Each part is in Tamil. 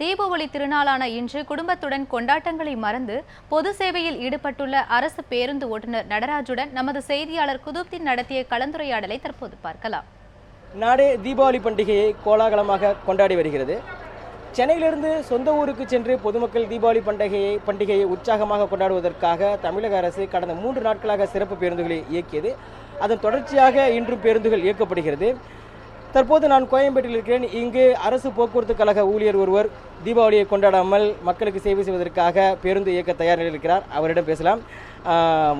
தீபாவளி திருநாளான இன்று குடும்பத்துடன் கொண்டாட்டங்களை மறந்து பொது சேவையில் ஈடுபட்டுள்ள அரசு பேருந்து ஓட்டுநர் நடராஜுடன் நமது செய்தியாளர் குதுப்தீன் நடத்திய கலந்துரையாடலை தற்போது பார்க்கலாம். நாடே தீபாவளி பண்டிகையை கோலாகலமாக கொண்டாடி வருகிறது. சென்னையிலிருந்து சொந்த ஊருக்கு சென்று பொதுமக்கள் தீபாவளி பண்டிகையை பண்டிகையை உற்சாகமாக கொண்டாடுவதற்காக தமிழக அரசு கடந்த மூன்று நாட்களாக சிறப்பு பேருந்துகளை இயக்கியது. அதன் தொடர்ச்சியாக இன்றும் பேருந்துகள் இயக்கப்படுகிறது. தற்போது நான் கோயம்பேட்டில் இருக்கிறேன். இங்கு அரசு போக்குவரத்து கழக ஊழியர் ஒருவர் தீபாவளியை கொண்டாடாமல் மக்களுக்கு சேவை செய்வதற்காக பேருந்து இயக்க தயார் நிலையில் இருக்கிறார். அவரிடம் பேசலாம்.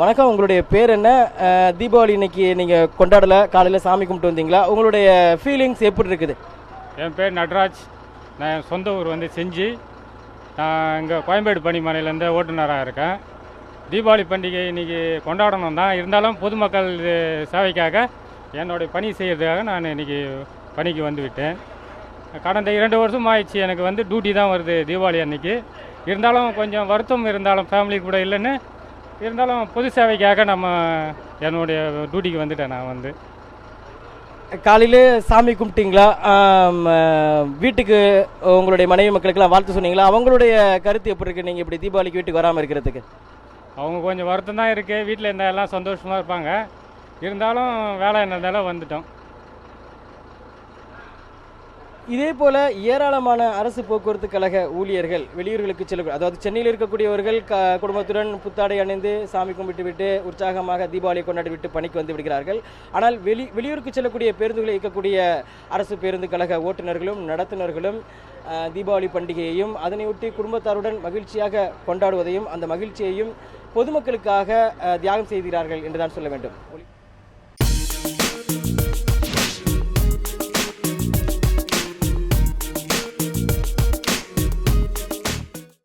வணக்கம். உங்களுடைய பேர் என்ன? தீபாவளி இன்னைக்கு நீங்கள் கொண்டாடல காலையில் சாமி கும்பிட்டு வந்தீங்களா? உங்களுடைய ஃபீலிங்ஸ் எப்படி இருக்குது? என் பேர் நட்ராஜ். நான் என் சொந்த ஊர் வந்து செஞ்சு. நான் இங்கே கோயம்பேடு பணிமனையிலேருந்து ஓட்டுநராக இருக்கேன். தீபாவளி பண்டிகை இன்னைக்கு கொண்டாடணும் தான் இருந்தாலும் பொதுமக்கள் சேவைக்காக என்னுடைய பணி செய்கிறதுக்காக நான் இன்னைக்கு பணிக்கு வந்து விட்டேன் கடந்த இரண்டு வருஷம் ஆயிடுச்சு. எனக்கு வந்து டியூட்டி தான் வருது தீபாவளி அன்னைக்கு. இருந்தாலும் கொஞ்சம் வருத்தம் இருந்தாலும் ஃபேமிலி கூட இல்லைன்னு இருந்தாலும் பொது சேவைக்காக நம்ம என்னுடைய டியூட்டிக்கு வந்துட்டேன் நான் வந்து. காலையில் சாமி கும்பிட்டீங்களா? வீட்டுக்கு உங்களுடைய மனைவி மக்களுக்கெல்லாம் வாழ்த்து சொன்னீங்களா? அவங்களுடைய கருத்து எப்படி இருக்கு? நீங்கள் இப்படி தீபாவளிக்கு வீட்டுக்கு வராமல் இருக்கிறதுக்கு? அவங்க கொஞ்சம் வருத்தம் தான் இருக்குது வீட்டில் இருந்தால் எல்லாம் சந்தோஷமாக இருப்பாங்க. இருந்தாலும் வேலை என்னதால வந்துட்டோம். இதே போல ஏராளமான அரசு போக்குவரத்து கழக ஊழியர்கள் வெளியூர்களுக்கு செல்ல அதாவது சென்னையில் இருக்கக்கூடியவர்கள் க குடும்பத்துடன் புத்தாடை அணிந்து சாமி கும்பிட்டு விட்டு உற்சாகமாக தீபாவளி கொண்டாடி விட்டு பணிக்கு வந்து விடுகிறார்கள். ஆனால் வெளி வெளியூருக்கு செல்லக்கூடிய பேருந்துகளை இயக்கக்கூடிய அரசு பேருந்து கழக ஓட்டுநர்களும் நடத்துனர்களும் தீபாவளி பண்டிகையையும் அதனையொட்டி குடும்பத்தாருடன் மகிழ்ச்சியாக கொண்டாடுவதையும் அந்த மகிழ்ச்சியையும் பொதுமக்களுக்காக தியாகம் செய்கிறார்கள் என்றுதான் சொல்ல வேண்டும்.